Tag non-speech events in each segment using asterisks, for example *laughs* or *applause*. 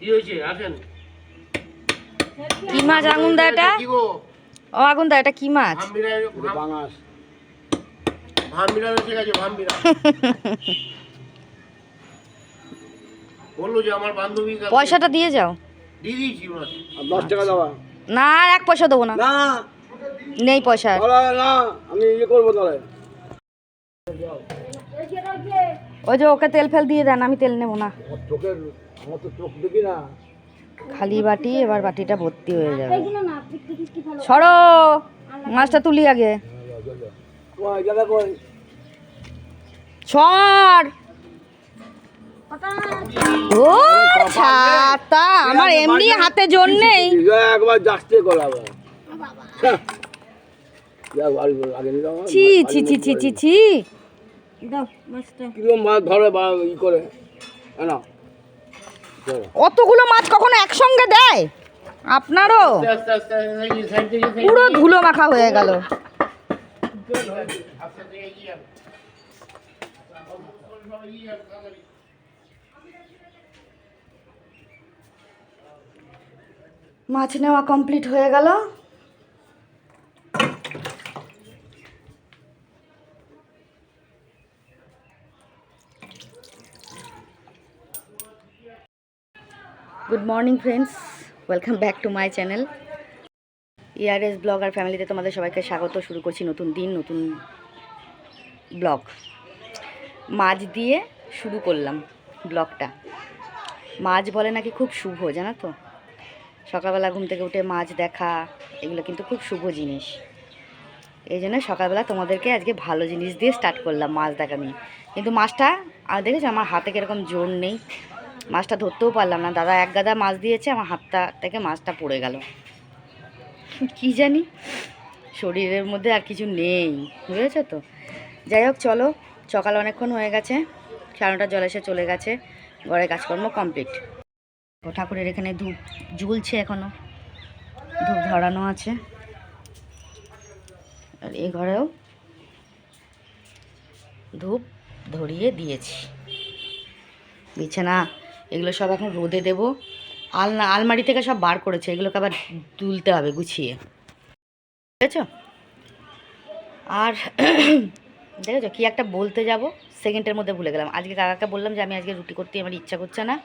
কি হয়েছে? আসেন। কি মাছ আগুন দা এটা? ও আগুন দা এটা কি মাছ? *laughs* বলল যে আমার বান্ধবী পয়সাটা দিয়ে যাও। দিয়ে দিয়েছি দশ টাকা দেওয়া না এক পয়সা দেবো না। না। নেই পয়সা। না আমি ইয়ে করব তাহলে। ওই যে ওকে তেল ফেল দিয়ে দেন আমি তেল নেব না। চোখের আমার তো চোখ দেখি না। খালি বাটি এবার বাটিটা ভর্তি হয়ে যাবে। সরো! মাছটা তুলি আগে। সর! ও ছাতা আমার এমনি হাতে জোর নেই। একবার যাচ্ছে কলাবা আগে ছি ছি ছি ছি ছি ছি। কীরকম মাছ ধরে বা ই করে না? অতগুলো মাছ কখনো একসঙ্গে দেয়? আপনারও? পুরো ধুলো মাখা হয়ে গেল। মাছ নেওয়া কমপ্লিট হয়ে গেল। Good morning friends welcome back to my channel ইয়ারএস blog আর ফ্যামিলিতে তোমাদের সবাইকে স্বাগত। শুরু করছি নতুন দিন, নতুন ব্লগ। মাছ দিয়ে শুরু করলাম ব্লগটা। মাছ বলে নাকি খুব শুভ, জানো তো? সকালবেলা ঘুম থেকে উঠে মাছ দেখা, এগুলো কিন্তু খুব শুভ জিনিস। এই জন্য সকালবেলা তোমাদেরকে আজকে ভালো জিনিস দিয়ে স্টার্ট করলাম মাছ দেখা নিয়ে। কিন্তু মাছটা আর দেখেছ, আমার হাতে কীরকম জোর নেই। মাছটা ধরতেও পারলাম না। দাদা এক গাদা মাছ দিয়েছে, আমার হাতটা থেকে মাছটা পড়ে গেল। কি জানি? শরীরের মধ্যে আর কিছু নেই, বুঝেছ তো? যাই হোক, চলো, সকাল অনেকক্ষণ হয়ে গেছে, সাড়ে জল এসে চলে গেছে ঘরের কাজকর্ম কমপ্লিট ঠাকুরের এখানে ধূপ ঝুলছে এখনও, ধূপ ধরানো আছে। আর এই ঘরেও ধূপ ধরিয়ে দিয়েছি। বিছানা এগুলো সব এখন রোদে দেব। আলনা, আলমারি থেকে সব বার করেছে, এগুলোকে আবার তুলতে হবে গুছিয়ে। বুঝেছ আর *clears throat* দেখেছ কি একটা বলতে যাব? সেকেন্ডের মধ্যে ভুলে গেলাম। আজকে কাকাকে বললাম যে আমি আজকে রুটি করতে আমার ইচ্ছা করছে না।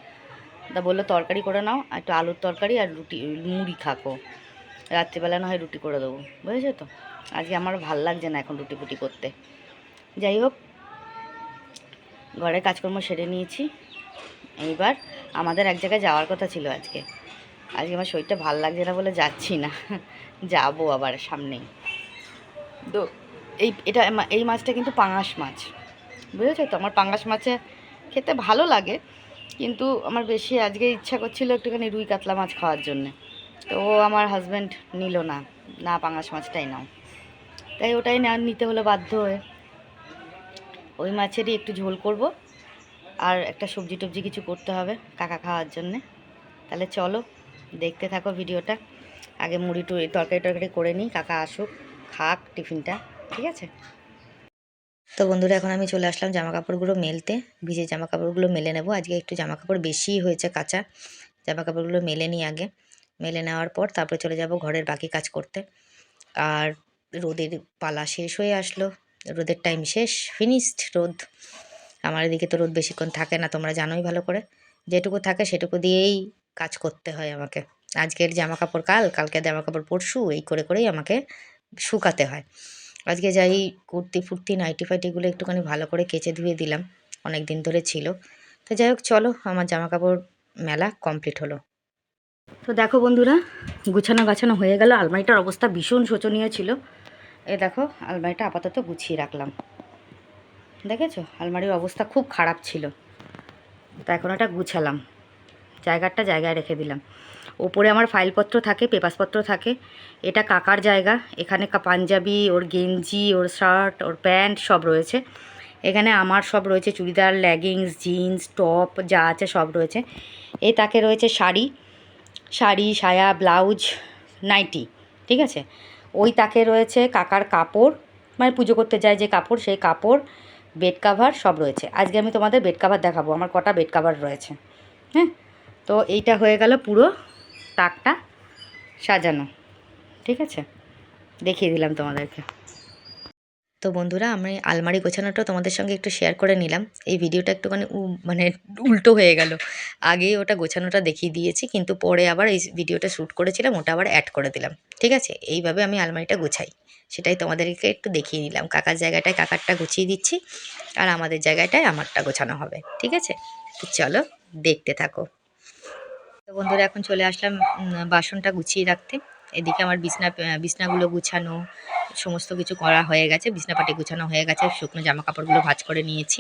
তা বলল, তরকারি করে নাও একটু আলুর তরকারি আর রুটি, মুড়ি খাকো। রাত্রিবেলা না হয় রুটি করে দেবো। বুঝেছ তো? আজকে আমার ভালো লাগছে না এখন রুটি ফুটি করতে। যাই হোক, ঘরের কাজকর্ম সেরে নিয়েছি। এইবার আমাদের এক জায়গায় যাওয়ার কথা ছিল আজকে। আজকে আমার শরীরটা ভালো লাগছে না বলে যাচ্ছি না। যাব আবার সামনেই। তো এই, এটা এই মাছটা কিন্তু পাঙাশ মাছ। বুঝেছ তো? আমার পাঙাশ মাছে খেতে ভালো লাগে, কিন্তু আমার বেশি আজকে ইচ্ছা করছিল একটুখানি রুই কাতলা মাছ খাওয়ার জন্যে। তো ও আমার হাজব্যান্ড নিল না। না, পাঙাশ মাছটাই নাও। তাই ওটাই না, নিতে হলো বাধ্য হয়ে। ওই মাছেরই একটু ঝোল করব। আর একটা সবজি টবজি কিছু করতে হবে কাকা খাওয়ার জন্যে। তাহলে চলো, দেখতে থাকো ভিডিওটা। আগে মুড়ি টুড়ি, তরকারি টরকারি করে নিই, কাকা আসুক, খাক টিফিনটা, ঠিক আছে? তো বন্ধুরা, এখন আমি চলে আসলাম জামা কাপড়গুলো মেলতে। ভিজে জামা কাপড়গুলো মেলে নেব। আজকে একটু জামা কাপড় বেশিই হয়েছে কাঁচা। জামা কাপড়গুলো মেলে নিই আগে। মেলে নেওয়ার পর তারপরে চলে যাব ঘরের বাকি কাজ করতে। আর রোদের পালা শেষ হয়ে আসলো। রোদের টাইম শেষ ফিনিশড রোদ। আমার এদিকে তো রোদ বেশিক্ষণ থাকে না, তোমরা জানোই ভালো করে। যেটুকু থাকে সেটুকু দিয়েই কাজ করতে হয় আমাকে। আজকের জামা কাপড় কাল, কালকে জামা কাপড় পরশু, এই করে করেই আমাকে শুকাতে হয়। আজকে যাই কুর্তি ফুর্তি, নাইটি ফাইটিগুলো একটুখানি ভালো করে কেচে ধুয়ে দিলাম অনেক দিন ধরে ছিল। তো যাই হোক, চলো, আমার জামা কাপড় মেলা কমপ্লিট হলো। তো দেখো বন্ধুরা, গুছানো গাছানো হয়ে গেল। আলমারিটার অবস্থা ভীষণ শোচনীয় ছিল। এ দেখো, আলমারিটা আপাতত গুছিয়ে রাখলাম। দেখেছ? আলমারির অবস্থা খুব খারাপ ছিল। তা এখন ওটা গুছালাম। জায়গাটা জায়গায় রেখে দিলাম। ওপরে আমার ফাইলপত্র থাকে, পেপারসপত্র থাকে। এটা কাকার জায়গা। এখানে পাঞ্জাবি, ওর গেঞ্জি, ওর শার্ট, ওর প্যান্ট সব রয়েছে। এখানে আমার সব রয়েছে। চুড়িদার, লেগিংস, জিন্স, টপ যা আছে সব রয়েছে। এই তাকে রয়েছে শাড়ি। শাড়ি, সায়া, ব্লাউজ, নাইটি। ঠিক আছে? ওই তাকে রয়েছে কাকার কাপড়। মানে পুজো করতে যায় যে কাপড়, সেই কাপড়। বেড কাভার সব রয়েছে। আজকে আমি তোমাদের বেড কাভার দেখাবো, আমার কটা বেড কাভার রয়েছে। হ্যাঁ? তো এইটা হয়ে গেল পুরো তাকটা সাজানো। ঠিক আছে? দেখিয়ে দিলাম তোমাদেরকে। তো বন্ধুরা, আমি আলমারি গোছানোটা তোমাদের সঙ্গে একটু শেয়ার করে নিলাম। এই ভিডিওটা একটুখানি মানে উল্টো হয়ে গেল। আগেই ওটা গোছানোটা দেখিয়ে দিয়েছি, কিন্তু পরে আবার এই ভিডিওটা শ্যুট করেছিলাম, ওটা আবার অ্যাড করে দিলাম। ঠিক আছে? এইভাবে আমি আলমারিটা গোছাই। সেটাই তোমাদেরকে একটু দেখিয়ে নিলাম। কাকার জায়গাটায় কাকারটা গুছিয়ে দিচ্ছি, আর আমাদের জায়গাটায় আমারটা গোছানো হবে। ঠিক আছে? চলো, দেখতে থাকো। তো বন্ধুরা, এখন চলে আসলাম বাসনটা গুছিয়ে রাখতে। এদিকে আমার বিছনা বিছনাগুলো গুছানো সমস্ত কিছু করা হয়ে গেছে, বিছনাপাটি গুছানো হয়ে গেছে, শুকনো জামা কাপড়গুলো ভাঁজ করে নিয়েছি।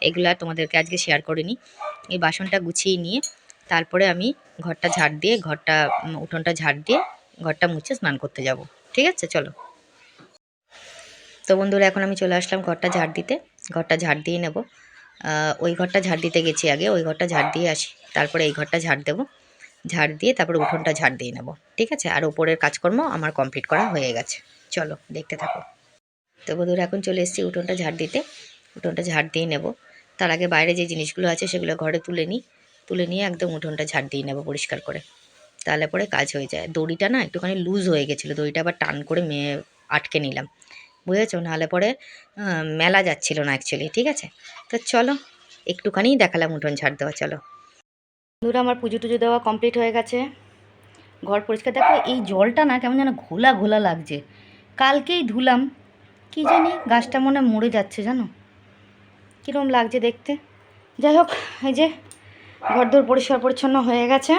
এগুলো তোমাদেরকে আজকে শেয়ার করিনি। এই বাসনটা গুছিয়ে নিয়ে তারপরে আমি ঘরটা ঝাড় দিয়ে, ঘরটা উঠোনটা ঝাড় দিয়ে ঘরটা মুছে স্নান করতে যাব। ঠিক আছে? চলো। তো বন্ধুরা, এখন আমি চলে আসলাম ঘরটা ঝাড় দিতে। ঘরটা ঝাড় দিয়ে নেব। ওই ঘরটা ঝাড় দিতে গেছি আগে, ওই ঘরটা ঝাড় দিয়ে আসি। তারপরে এই ঘরটা ঝাড় দেবো। ঝাড় দিয়ে তারপরে উঠোনটা ঝাড় দিয়ে নেব, ঠিক আছে? আর ওপরের কাজকর্ম আমার কমপ্লিট করা হয়ে গেছে। চলো, দেখতে থাকো। তো বন্ধুরা, এখন চলে এসেছি উঠোনটা ঝাড় দিতে। উঠোনটা ঝাড় দিয়ে নেব। তার আগে বাইরে যে জিনিসগুলো আছে সেগুলো ঘরে তুলে নিই। তুলে নিয়ে একদম উঠোনটা ঝাড় দিয়ে নেব পরিষ্কার করে। তাহলে পরে কাজ হয়ে যায়। দড়িটা না একটুখানি লুজ হয়ে গেছিল, দড়িটা আবার টান করে মেয়ে আটকে নিলাম। বুঝেছ? নাহলে পরে মেলা যাচ্ছিল না অ্যাকচুয়ালি ঠিক আছে? তো চলো একটুখানি দেখালাম উঠোন ঝাড় দেওয়া, চলো। বন্ধুরা, আমার পুজো টুজো দেওয়া কমপ্লিট হয়ে গেছে। ঘর পরিষ্কার। দেখো, এই জলটা না কেমন যেন ঘোলা ঘোলা লাগছে। কালকেই ধুলাম। কি জানি গাছটা মনে মরে যাচ্ছে, জানো? কীরকম লাগছে দেখতে। যাই হোক, এই যে ঘরদোর পরিষ্কার পরিচ্ছন্ন হয়ে গেছে।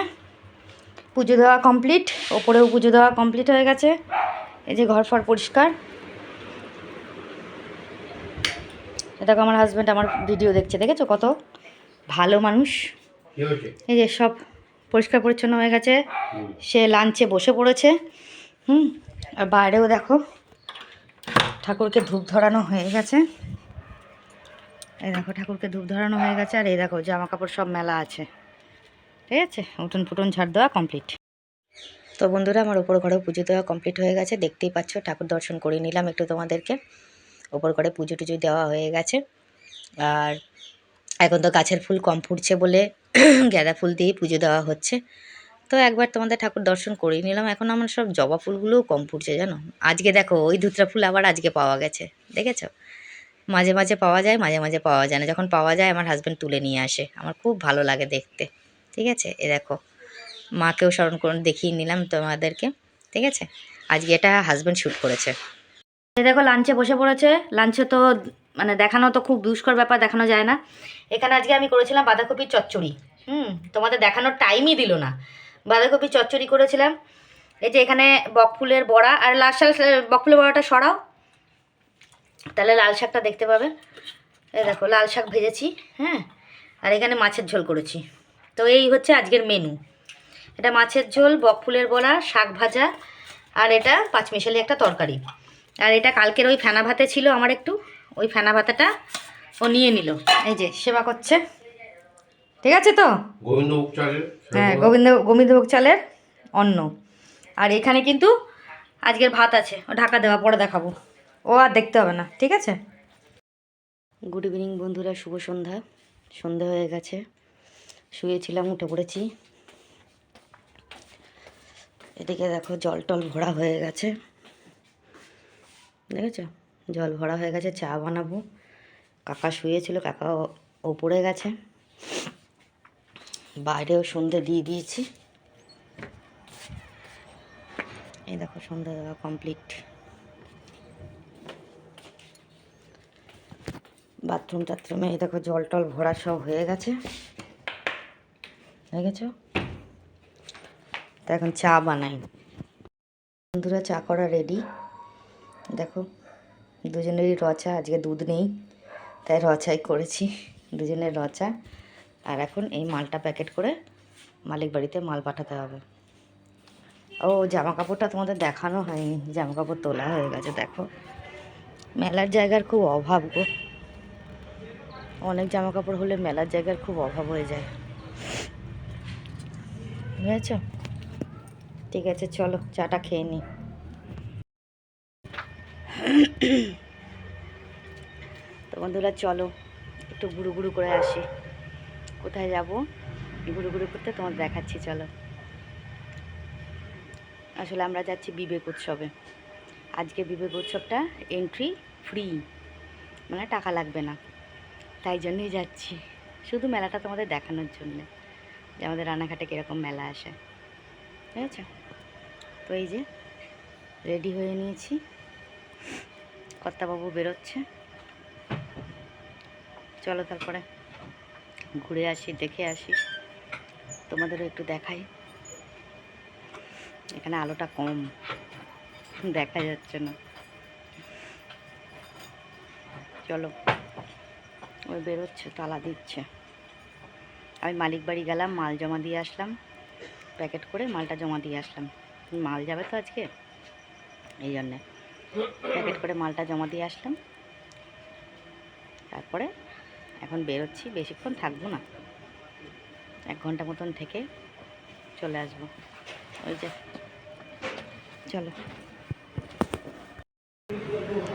পুজো দেওয়া কমপ্লিট ওপরেও পুজো দেওয়া কমপ্লিট হয়ে গেছে। এই যে ঘর ফর পরিষ্কার। দেখো, আমার হাজব্যান্ড আমার ভিডিও দেখছে। দেখেছ কত ভালো মানুষ? এই যে সব পরিষ্কার পরিচ্ছন্ন হয়ে গেছে। সে লাঞ্চে বসে পড়েছে। হুম। আর বাইরেও দেখো ঠাকুরকে ধূপ ধরানো হয়ে গেছে। এই দেখো ঠাকুরকে ধূপ ধরানো হয়ে গেছে। আর এই দেখো জামা কাপড় সব মেলা আছে। ঠিক আছে? উঠুন ফুটন ঝাড় দেওয়া কমপ্লিট তো বন্ধুরা আমার উপর ঘরে পুজো দেওয়া কমপ্লিট হয়ে গেছে। দেখতেই পাচ্ছ ঠাকুর দর্শন করে নিলাম একটু তোমাদেরকে। ওপর ঘরে পুজো টুজো দেওয়া হয়ে গেছে। আর এখন তো গাছের ফুল কম ফুটছে বলে গাঁদা ফুল দিয়েই পুজো দেওয়া হচ্ছে। তো একবার তোমাদের ঠাকুর দর্শন করেই নিলাম। এখন আমার সব জবা ফুলগুলোও কম ফুটছে জানো? আজকে দেখো, ওই ধুতরা ফুল আবার আজকে পাওয়া গেছে, দেখেছ? মাঝে মাঝে পাওয়া যায়, মাঝে মাঝে পাওয়া যায় না। যখন পাওয়া যায়, আমার হাজব্যান্ড তুলে নিয়ে আসে। আমার খুব ভালো লাগে দেখতে, ঠিক আছে? এ দেখো, মাকেও স্মরণ করে দেখিয়ে নিলাম তোমাদেরকে, ঠিক আছে? আজকে এটা হাজব্যান্ড শ্যুট করেছে। দেখো লাঞ্চে বসে পড়েছে। লাঞ্চে তো মানে দেখানো তো খুব দুষ্কর ব্যাপার, দেখানো যায় না। এখানে আজকে আমি করেছিলাম বাঁধাকপির চচ্চড়ি। হুম, তোমাদের দেখানোর টাইমই দিল না। বাঁধাকপির চচ্চড়ি করেছিলাম। এই যে এখানে বকফুলের বড়া, আর লাল শাক বকফুলের বড়াটা সরাও। তাহলে লাল শাকটা দেখতে পাবে। এই দেখো, লাল শাক ভেজেছি হ্যাঁ। আর এখানে মাছের ঝোল করেছি। তো এই হচ্ছে আজকের মেনু এটা মাছের ঝোল বকফুলের বড়া, শাক ভাজা, আর এটা পাঁচমিশালি একটা তরকারি। আর এটা কালকের ওই ফেনা ভাতে ছিল আমার একটু। ওই ফেনা ভাতাটা ও নিয়ে নিল। এই যে সেবা করছে। ঠিক আছে তো? চালের হ্যাঁ গোবিন্দ গোবিন্দভোগ চালের অন্ন। আর এখানে কিন্তু আজকের ভাত আছে। ও ঢাকা দেওয়া পরে দেখাবো। ও আর দেখতে হবে না ঠিক আছে? গুড ইভিনিং বন্ধুরা শুভ সন্ধ্যা। সন্ধ্যা হয়ে গেছে। শুয়েছিলাম উঠে পড়েছি। এদিকে দেখো জল টল ভরা হয়ে গেছে। দেখেছ? জল ভরা হয়ে গেছে, চা বানাবো। কাকা শুয়েছিল, কাকা ওপরে গেছে। বাইরেও সন্ধে দিয়ে দিয়েছি। এই দেখো সন্ধ্যা দেওয়া কমপ্লিট বাথরুম টাথরুমে এই দেখো, জল টল ভরা সব হয়ে গেছে। হয়ে গেছো? তো এখন চা বানাই। বন্ধুরা, চা করা রেডি দেখো দুজনেরই রচা, আজকে দুধ নেই, তাই রচাই করেছি, দুজনের রচা। আর এখন এই মালটা প্যাকেট করে মালিক বাড়িতে মাল পাঠাতে হবে। ও জামা কাপড়টা তোমাদের দেখানো হয়নি জামা কাপড় তোলা হয়ে গেছে, দেখো। মেলার জায়গার খুব অভাব গো। অনেক জামা কাপড় হলে মেলার জায়গার খুব অভাব হয়ে যায়। বুঝেছ? ঠিক আছে, চলো, চাটা খেয়ে নিই তো বন্ধুরা, চলো একটু গুরু গুরু করে আসি। কোথায় যাব? ঘুরে ঘুরে করতে তোমার দেখাচ্ছি, চলো। আসলে আমরা যাচ্ছি বিবেক উৎসবে। আজকে বিবেক উৎসবটা এন্ট্রি ফ্রি মানে টাকা লাগবে না। তাই জন্যই যাচ্ছি, শুধু মেলাটা তোমাদের দেখানোর জন্য, যে আমাদের রানাঘাটে কীরকম মেলা আসে। ঠিক আছে? তো এই যে রেডি হয়ে নিয়েছি। কর্তাবাবু বেরোচ্ছে। চলো তারপরে ঘুরে আসি, দেখে আসি। তোমাদেরও একটু দেখাই। এখানে আলোটা কম, দেখা যাচ্ছে না। চলো, ওই বেরোচ্ছে, তালা দিচ্ছে। আমি মালিক বাড়ি গেলাম, মাল জমা দিয়ে আসলাম। প্যাকেট করে মালটা জমা দিয়ে আসলাম। মাল যাবে তো আজকে? এই জন্যে। প্যাকেট করে মালটা জমা দিয়ে আসলাম। তারপরে এখন বেরোচ্ছি, বেশিক্ষণ থাকব না। এক ঘণ্টা মতন থেকে চলে আসব। ওই যে, চলো।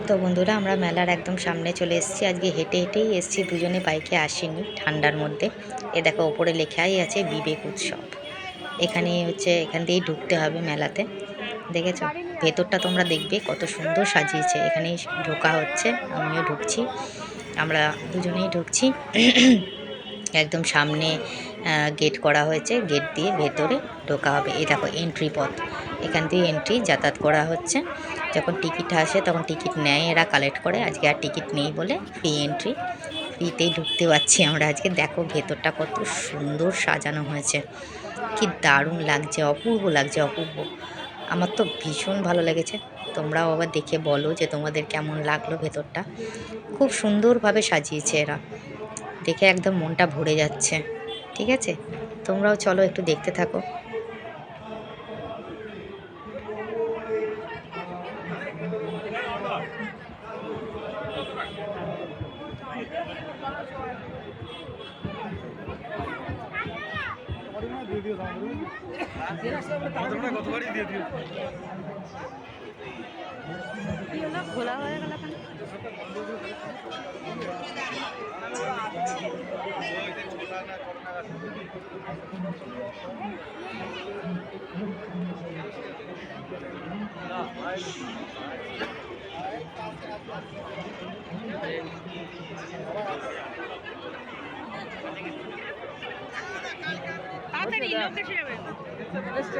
তো বন্ধুরা, আমরা মেলার একদম সামনে চলে এসেছি। আজকে হেঁটে হেঁটেই এসেছি, দুজনে বাইকে আসিনি ঠান্ডার মধ্যে। এ দেখো, ওপরে লেখাই আছে, বিবেক উৎসব। এখানে হচ্ছে, এখান দিয়েই ঢুকতে হবে মেলাতে। দেখেছ? ভেতরটা তোমরা দেখবে, কত সুন্দর সাজিয়েছে। এখানেই ঢোকা হচ্ছে, আমিও ঢুকছি। আমরা দুজনেই ঢুকছি। একদম সামনে গেট করা হয়েছে। গেট দিয়ে ভেতরে ঢোকা হবে। এই দেখো এন্ট্রি পথ। এখান দিয়ে এন্ট্রি যাতায়াত করা হচ্ছে। যখন টিকিট আসে তখন টিকিট নেয় এরা কালেক্ট করে। আজকে আর টিকিট নেই বলে ফ্রি এন্ট্রি ফ্রিতেই ঢুকতে পারছি আমরা আজকে। দেখো ভেতরটা কত সুন্দর সাজানো হয়েছে। কি দারুণ লাগছে, অপূর্ব লাগছে, অপূর্ব। আমার তো ভীষণ ভালো লেগেছে। তোমরাও আবার দেখে বলো যে তোমাদের কেমন লাগল ভেতরটা। খুব সুন্দরভাবে সাজিয়েছে এরা। দেখে একদম মনটা ভরে যাচ্ছে। ঠিক আছে? তোমরাও চলো একটু দেখতে থাকো। খোলা হয়ে গেল তাড়াতাড়ি লোক এসে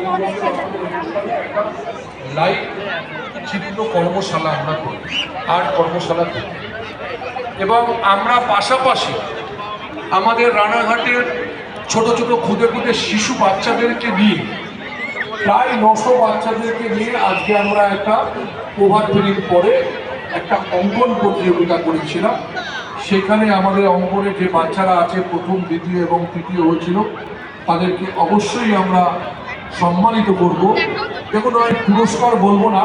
লাইভ চিত্র কর্মশালা আমরা করি, আর্ট কর্মশালা করি। এবং আমরা পাশাপাশি আমাদের রানাঘাটের ছোট ছোট খুদে খুদে শিশু বাচ্চাদেরকে নিয়ে, প্রায় নশো বাচ্চাদেরকে নিয়ে আজকে আমরা একটা প্রভাত ফেরির পরে একটা অঙ্কন প্রতিযোগিতা করেছিলাম। সেখানে আমাদের অঙ্কনে যে বাচ্চারা আছে, প্রথম, দ্বিতীয় এবং তৃতীয় হয়েছিল, তাদেরকে অবশ্যই আমরা সম্মানিত করব। দেখুন আমি পুরস্কার বলব না,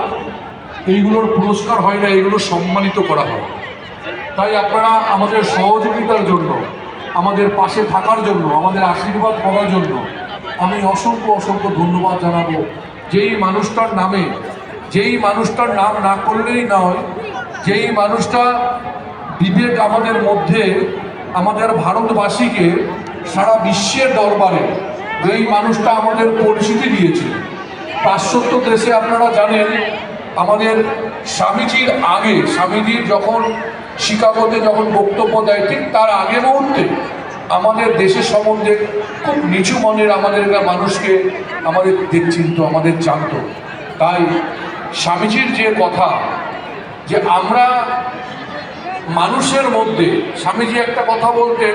এইগুলোর পুরস্কার হয় না, এইগুলো সম্মানিত করা হয়। তাই আপনারা আমাদের সহযোগিতার জন্য, আমাদের পাশে থাকার জন্য, আমাদের আশীর্বাদ করার জন্য, আমি অসংখ্য অসংখ্য ধন্যবাদ জানাব। যেই মানুষটার নামে, যেই মানুষটার নাম না করলেই নয় যেই মানুষটা বিবেক আমাদের মধ্যে, আমাদের ভারতবাসীকে সারা বিশ্বের দরবারে যেই মানুষটা আমাদের পরিচিতি দিয়েছে পাশ্চাত্য দেশে আপনারা জানেন, আমাদের স্বামীজির আগে স্বামীজির যখন শিকাগোতে যখন বক্তব্য দেয়, ঠিক তার আগে মুহূর্তে আমাদের দেশের সম্বন্ধে খুব নিচু মনের আমাদের মানুষকে আমাদের চিনত, আমাদের জানত। তাই স্বামীজির যে কথা, যে আমরা মানুষের মধ্যে, স্বামীজি একটা কথা বলতেন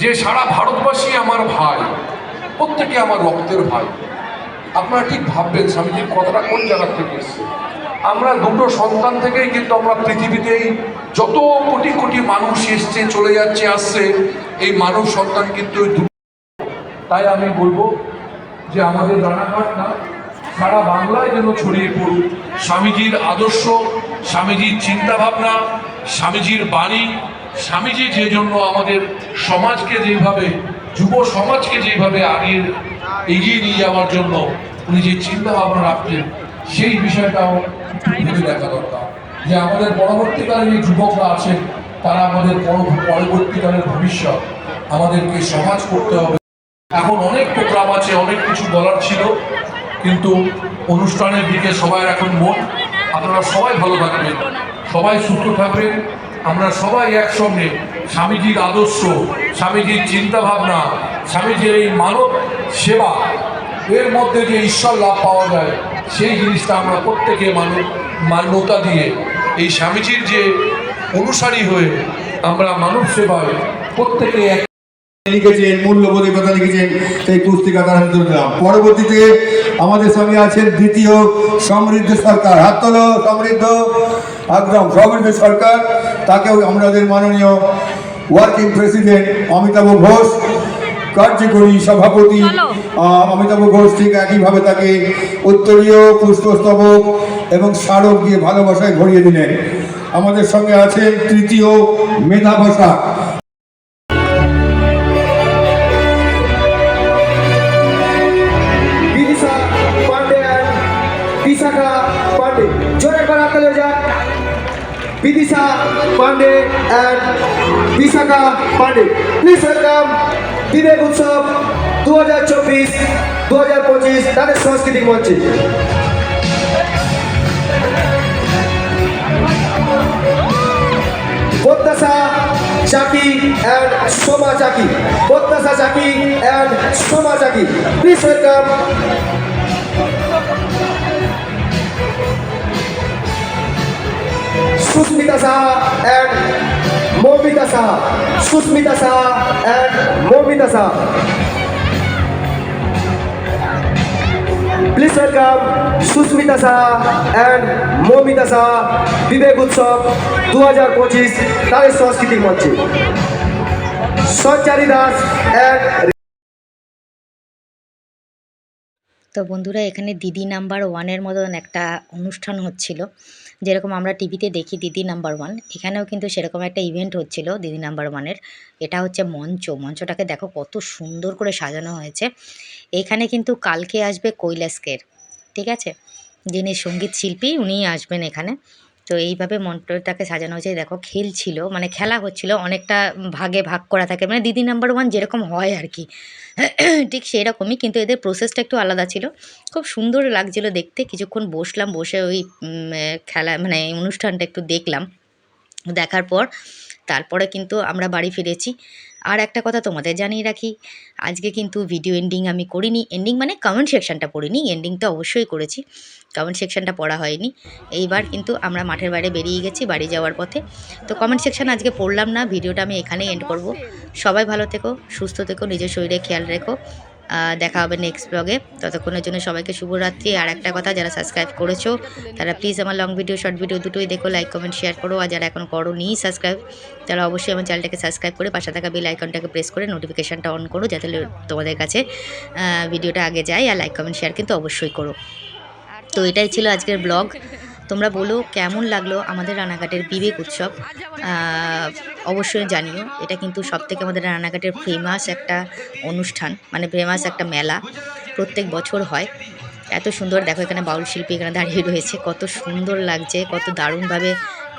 যে, সারা ভারতবাসী আমার ভাই। প্রত্যেকে আমার রক্তের ভাই। আপনারা ঠিক ভাববেন স্বামীজির কথাটা কোন জায়গা থেকে এসছে? আমরা দুটো সন্তান থেকেই কিন্তু আমরা পৃথিবীতেই যত কোটি কোটি মানুষ এসছে, চলে যাচ্ছে, আসছে, এই মানব সন্তান কিন্তু তাই আমি বলব যে আমাদের রানাঘাট না, সারা বাংলায় যেন ছড়িয়ে পড়ুক। স্বামীজির আদর্শ, স্বামীজির চিন্তাভাবনা, স্বামীজির বাণী, স্বামীজি যে জন্য আমাদের সমাজকে যেভাবে যুব সমাজকে যেভাবে আগিয়ে এগিয়ে নিয়ে যাওয়ার জন্য উনি যে চিন্তা ভাবনা রাখলেন সেই বিষয়টাও ভেবে দেখা দরকার। যে আমাদের পরবর্তীকালে যে যুবকরা আছেন, তারা আমাদের পর- পরবর্তীকালের ভবিষ্যৎ আমাদেরকে সমাজ করতে হবে। এখন অনেক প্রোগ্রাম আছে, অনেক কিছু বলার ছিল, কিন্তু অনুষ্ঠানের দিকে সবাই এখন মন। আপনারা সবাই ভালো থাকবেন, সবাই সুস্থ থাকবেন। আমরা সবাই একসঙ্গে স্বামীজির আদর্শ, স্বামীজির চিন্তা ভাবনা স্বামীজির এই মানব সেবা, এর মধ্যে যে ঈশ্বর লাভ পাওয়া যায়, সেই জিনিসটা আমরা প্রত্যেকে মানুষ মান্যতা দিয়ে এই স্বামীজির যে অনুসারী হয়ে আমরা মানব সেবায় প্রত্যেকে এক লিখেছেন, মূল্যবোধের কথা লিখেছেন, সেই পুস্তিকা তার হাতে দিলাম। পরবর্তীতে আমাদের সঙ্গে আছেন দ্বিতীয় সমৃদ্ধ সরকার। হাত তোলো, সমৃদ্ধ একদম সমৃদ্ধ সরকার। তাকেও আমাদের মাননীয় ওয়ার্কিং প্রেসিডেন্ট অমিতাভ ঘোষ কার্যকরী সভাপতি অমিতাভ ঘোষ ঠিক একইভাবে তাকে উত্তরীয় পুষ্পস্তবক এবং স্মারক দিয়ে ভালোবাসায় ভরিয়ে দিলেন। আমাদের সঙ্গে আছে তৃতীয় মেধা বসাক। ওয়েলকাম বিবেক উৎসব দু হাজার চব্বিশ দু হাজার পঁচিশ, তাদের সাংস্কৃতিক মঞ্চে। প্রত্যাশা চাকি and Soma Chaki. Pratyasha Chaki and Soma Chaki. Please welcome Susmita Saha and Moumita Saha Susmita Saha and Moumita Saha please welcome Susmita Saha and Moumita Saha Bibek উৎসব দু হাজার পঁচিশ তাদের সাংস্কৃতিক মঞ্চে। সঞ্চারী দাস অ্যান্ড তো বন্ধুরা, এখানে দিদি নাম্বার ওয়ানের মতন একটা অনুষ্ঠান হচ্ছিল। যেরকম আমরা টিভিতে দেখি দিদি নাম্বার ওয়ান, এখানেও কিন্তু সেরকম একটা ইভেন্ট হচ্ছিল দিদি নাম্বার ওয়ানের। এটা হচ্ছে মঞ্চ। মঞ্চটাকে দেখো কত সুন্দর করে সাজানো হয়েছে। এখানে কিন্তু কালকে আসবে কৈলাসকের, ঠিক আছে? যিনি সংগীত শিল্পী, উনিই আসবেন এখানে। তো এইভাবে মঞ্চটাকে সাজানো হয়েছে। দেখো খেলছিল মানে খেলা হচ্ছিল, অনেকটা ভাগে ভাগ করা থাকে। মানে দিদি নাম্বার ওয়ান যেরকম হয় আর কি। ঠিক সেই রকমই কিন্তু এদের প্রসেসটা একটু আলাদা ছিল। খুব সুন্দর লাগছিল দেখতে। কিছুক্ষণ বসলাম, বসে ওই খেলা মানে অনুষ্ঠানটা একটু দেখলাম। দেখার পর তারপরে কিন্তু আমরা বাড়ি ফিরেছি। আর একটা কথা তোমাদের জানিয়ে রাখি, আজকে কিন্তু ভিডিও এন্ডিং আমি করিনি। এন্ডিং মানে কমেন্ট সেকশনটা পড়িনি এন্ডিংটা অবশ্যই করেছি। কমেন্ট সেকশনটা পড়া হয়নি। এইবার কিন্তু আমরা মাঠের বাইরে বেরিয়ে গেছি বাড়ি যাওয়ার পথে। তো কমেন্ট সেকশন আজকে পড়লাম না ভিডিওটা আমি এখানেই এন্ড করব। সবাই ভালো থেকো, সুস্থ থেকো, নিজের শরীরে খেয়াল রেখো। দেখা হবে নেক্সট ব্লগে ততক্ষণের জন্য সবাইকে শুভরাত্রি। আর একটা কথা, যারা সাবস্ক্রাইব করেছ, তারা প্লিজ আমার লং ভিডিও শর্ট ভিডিও দুটোই দেখো লাইক কমেন্ট শেয়ার করো। আর যারা এখন করো নি সাবস্ক্রাইব তারা অবশ্যই আমার চ্যানেলটাকে সাবস্ক্রাইব করে পাশে থাকা বেল আইকনটাকে প্রেস করে নোটিফিকেশানটা অন করো, যাতে তোমাদের কাছে ভিডিওটা আগে যায়। আর লাইক কমেন্ট শেয়ার কিন্তু অবশ্যই করো। তো এটাই ছিল আজকের ব্লগ তোমরা বলো কেমন লাগল আমাদের রানাঘাটের বিবেক উৎসব? অবশ্যই জানিও, এটা কিন্তু সব থেকে আমাদের রানাঘাটের ফেমাস একটা অনুষ্ঠান মানে ফেমাস একটা মেলা। প্রত্যেক বছর হয়। এত সুন্দর, দেখো এখানে বাউল শিল্পী এখানে দাঁড়িয়ে রয়েছে, কত সুন্দর লাগছে, কত দারুণভাবে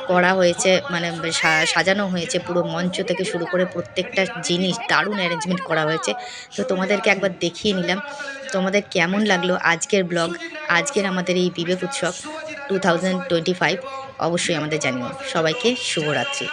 করা হয়েছে মানে সাজানো হয়েছে, পুরো মঞ্চ থেকে শুরু করে প্রত্যেকটা জিনিস, দারুণ অ্যারেঞ্জমেন্ট করা হয়েছে। তো তোমাদেরকে একবার দেখিয়ে নিলাম, তোমাদের কেমন লাগল আজকের ব্লগ আজকের আমাদের এই বিবেক উৎসব? টু অবশ্যই আমাদের জানিও। সবাইকে শুভরাত্রি।